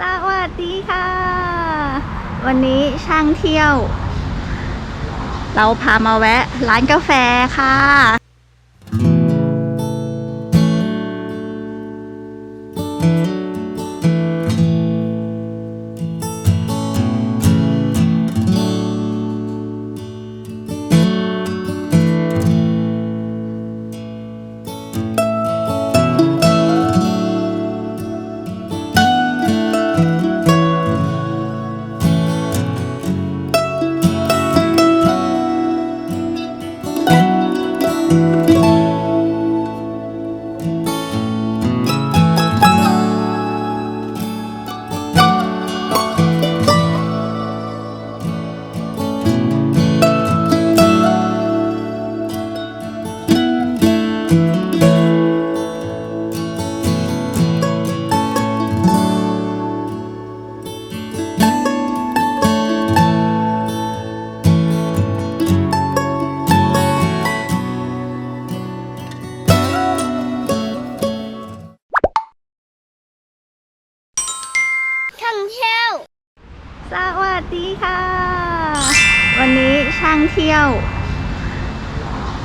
สวัสดีค่ะ วันนี้ช่างเที่ยว เราพามาแวะร้านกาแฟค่ะ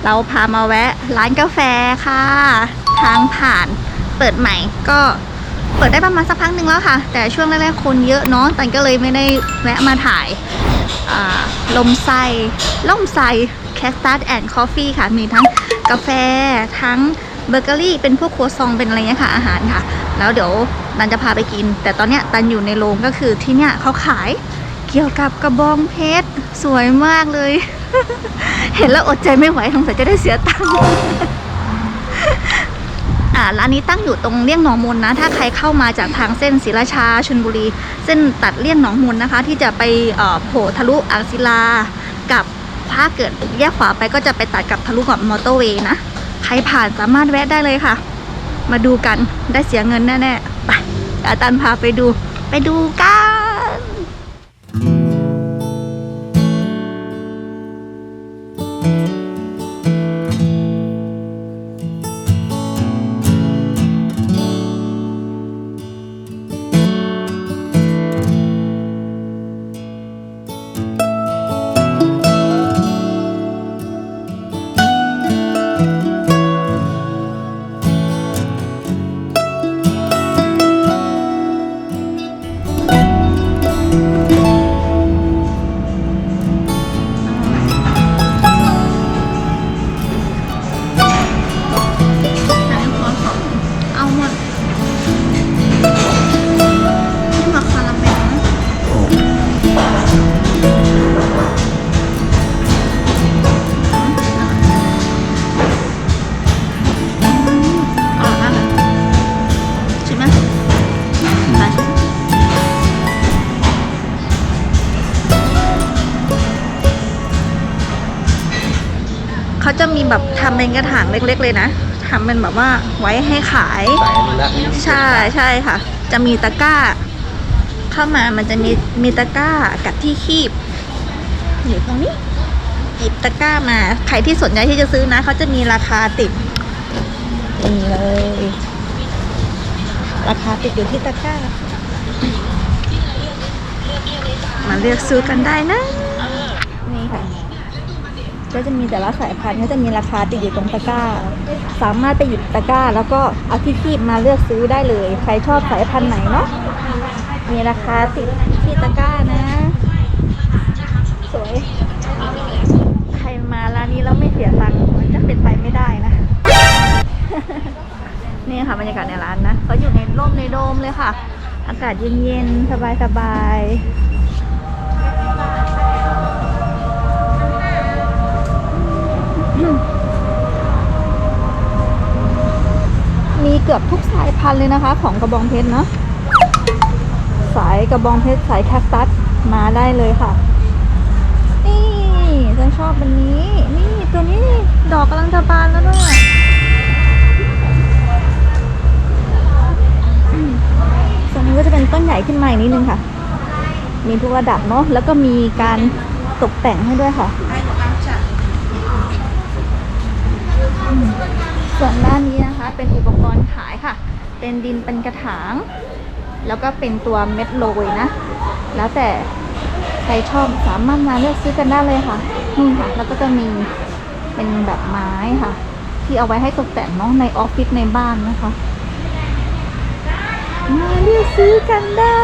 เราพามาแวะร้านกาแฟค่ะ ทางผ่านเปิดใหม่ก็เปิดได้ประมาณสักพักหนึ่งแล้วค่ะ แต่ช่วงแรกๆคนเยอะเนาะตันก็เลยไม่ได้แวะมาถ่ายาลมไซล่มไซแคสตัสแอนด์คอฟฟี่ค่ะ มีทั้งกาแฟทั้งเบเกอรี่เป็นพวกครัวซองเป็นอะไรเงี้ยค่ะ อาหารค่ะ แล้วเดี๋ยวตันจะพาไปกิน แต่ตอนเนี้ยตันอยู่ในโรงก็คือที่เนี้ยเขาขายเกี่ยวกับกระบองเพชร สวยมากเลย เห็นแล้วอดใจไม่ไหวสงสัยจะได้เสียตังค์อ่าร้านนี้ตั้งอยู่ตรงเลี่ยงหนองมนนะ ถ้าใครเข้ามาจากทางเส้นศรีราชาชลบุรี เส้นตัดเลี่ยงหนองมนนะคะ ที่จะไปโผล่ทะลุอ่างศิลา กับถ้าเกิดแยกขวาไปก็จะไปตัดกับทะลุกับมอเตอร์เวย์นะ ใครผ่านสามารถแวะได้เลยค่ะ มาดูกันได้เสียเงินแน่ๆไปอาตันพาไปดู ไปดูกัน จะมีแบบทำเป็นกระถางเล็ก ๆ เลยนะทำเป็นแบบว่าไว้ให้ขายสายอนุรักษ์นี่ใช่ใช่ค่ะ จะมีตะกร้า เข้ามามันจะมีมีตะกร้ากับที่คีบอยู่ตรงนี้หยิบตะกร้ามา ใครที่สนใจที่จะซื้อนะเขาจะมีราคาติดนี่เลย ราคาติดอยู่ที่ตะกร้า มาเลือกซื้อกันได้นะนี่ค่ะ ก็จะมีแต่ละสายพันธุ์ก็จะมีราคาติดอยู่ตรงตะกร้า สามารถไปหยิบตะกร้า แล้วก็เอาที่คีบมาเลือกซื้อได้เลย ใครชอบสายพันธุ์ไหนเนาะมีราคาติดที่ตะกร้านะ สวย ใครมาร้านนี้แล้วไม่เสียตังค์มันจะเป็นไปไม่ได้นะ นี่ค่ะบรรยากาศในร้านนะเขาอยู่ในร่มในโดมเลยค่ะ อากาศเย็นๆ สบายๆ มีเกือบทุกสายพันธุ์เลยนะคะ ของกระบองเพชรเนาะสายกระบองเพชรสายแคคตัสมาได้เลยค่ะ นี่ฉันชอบอันนี้ นี่ตัวนี้ดอกกำลังจะบานแล้วด้วยส่วนนี้ก็จะเป็นต้นใหญ่ขึ้นมาอีกนิดนึงค่ะ มีทุกระดับเนาะแล้วก็มีการตกแต่งให้ด้วยค่ะอืม ส่วนด้านนี้นะคะ เป็นอุปกรณ์ขายค่ะ เป็นดินเป็นกระถาง แล้วก็เป็นตัวเม็ดโรยนะ แล้วแต่ใครชอบสามารถมาเลือกซื้อกันได้เลยค่ะนี่ค่ะ แล้วก็จะมีเป็นแบบไม้ค่ะ ที่เอาไว้ให้ตกแต่งเนาะในออฟฟิศในบ้านนะคะมาเลือกซื้อกันได้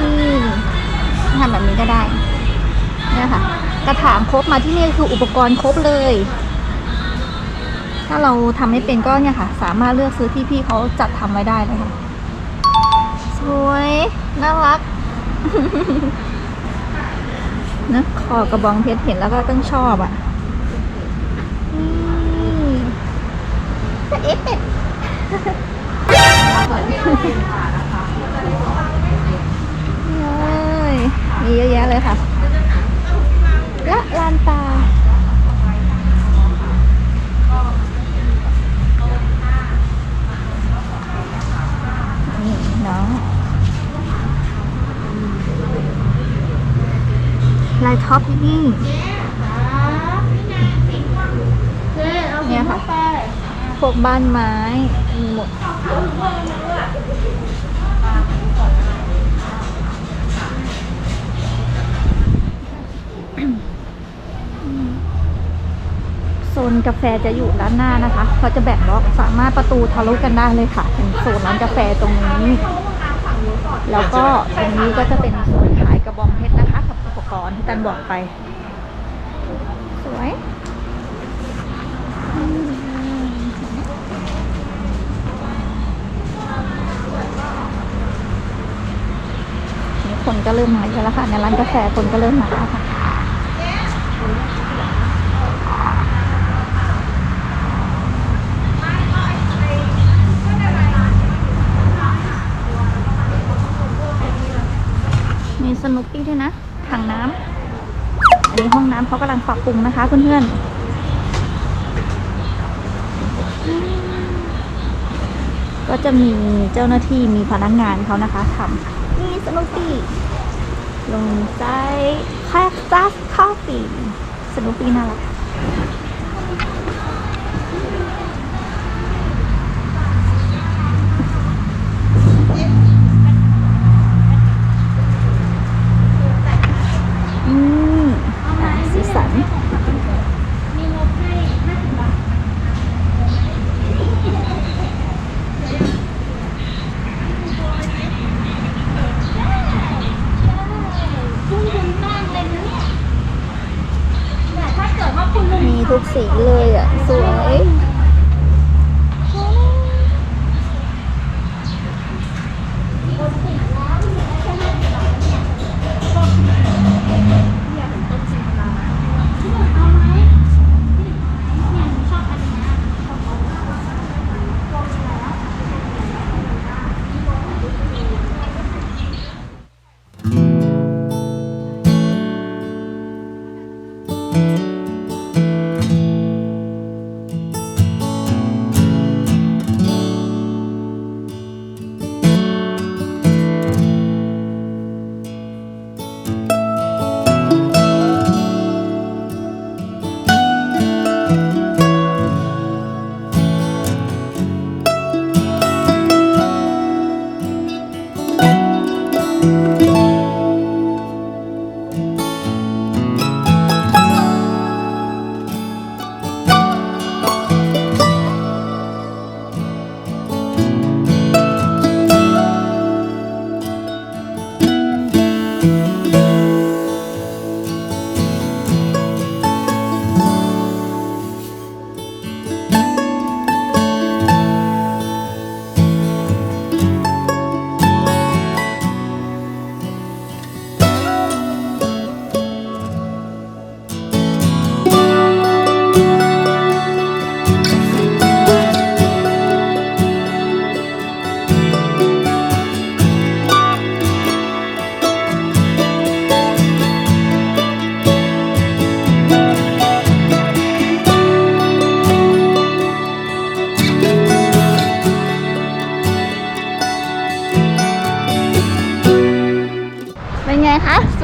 นี่ทำแบบนี้ก็ได้เนี่ยค่ะ กระถางครบมาที่นี่คืออุปกรณ์ครบเลย ถ้าเราทำไม่เป็นก็เนี่ยค่ะ สามารถเลือกซื้อที่พี่เขาจัดทำไว้ได้เลยค่ะ สวยน่ารักนะคอกระบองเพชรเห็นแล้วก็ต้องชอบอะนี่เอ๊ะเป็ดเลยมีเยอะแยะเลยค่ะลานตา นี่น้องลายท็ อปนี่เนี่ยค่ะพวกบ้านไม้มีหมดโซนกาแฟจะอยู่ด้านหน้านะคะเขาจะแบ่งบล็อกสามารถประตูทะลุกันได้เลยค่ะเป็นโซนร้านกาแฟตรงนี้ แล้วก็ตรงนี้ก็จะเป็นโซนขายกระบองเพชรนะคะกับ ปกรณ์ที่ตันบอกไป สวยนี่คนก็เริ่มมาเยอะแล้วค่ะในร้านกาแฟคนก็เริ่มมาแล้วค่ะ มีสนุปปี้ด้วยนะ ถังน้ำ อันนี้ห้องน้ำ เขากำลังปรับปรุงนะคะเพื่อนๆ ก็จะมีเจ้าหน้าที่มีพนักงานเขานะคะทำนี่สนุกปี้ลงใจแคคตัสคอฟฟี่สนุกปี้น่ารัก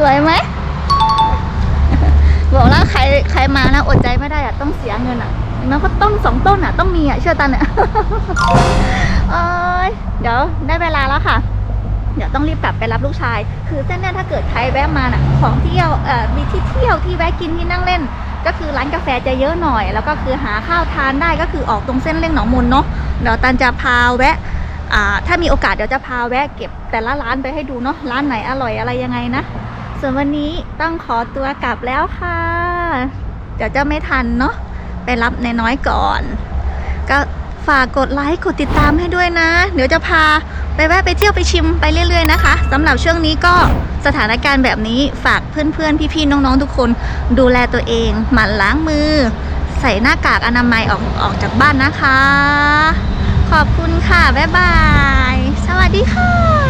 วยไหม บอกแล้วใครใครมานะอดใจไม่ได้อะต้องเสียเงินอะแล้วก็ต้นสองต้นอะต้องมีอะเชื่อตันอะเอ้ยเดี๋ยวได้เวลาแล้วค่ะ เดี๋ยวต้องรีบกลับไปรับลูกชาย คือเส้นเนี่ยถ้าเกิดใครแวะมาน่ะ ของเที่ยวเอ่อมีที่เที่ยวที่แวะกินที่นั่งเล่น ก็คือร้านกาแฟจะเยอะหน่อย แล้วก็คือหาข้าวทานได้ก็คือออกตรงเส้นเลี่ยงหนองมนเนาะเดี๋ยวตันจะพาแวะอ่าถ้ามีโอกาสเดี๋ยวจะพาแวะเก็บแต่ละร้านไปให้ดูเนาะร้านไหนอร่อยอะไรยังไงนะ ส่วนวันนี้ต้องขอตัวกลับแล้วค่ะ เดี๋ยวจะไม่ทันเนาะไปรับในน้อยก่อน ก็ฝากกดไลค์กดติดตามให้ด้วยนะ เดี๋ยวจะพาไปแวะไปเที่ยวไปชิมไปเรื่อย ๆ นะคะสำหรับช่วงนี้ก็สถานการณ์แบบนี้ฝากเพื่อนๆ พี่ๆ น้องๆ ทุกคนดูแลตัวเองหมั่นล้างมือ ใส่หน้ากากอนามัยออกออกจากบ้านนะคะ ขอบคุณค่ะ บ๊ายบาย สวัสดีค่ะ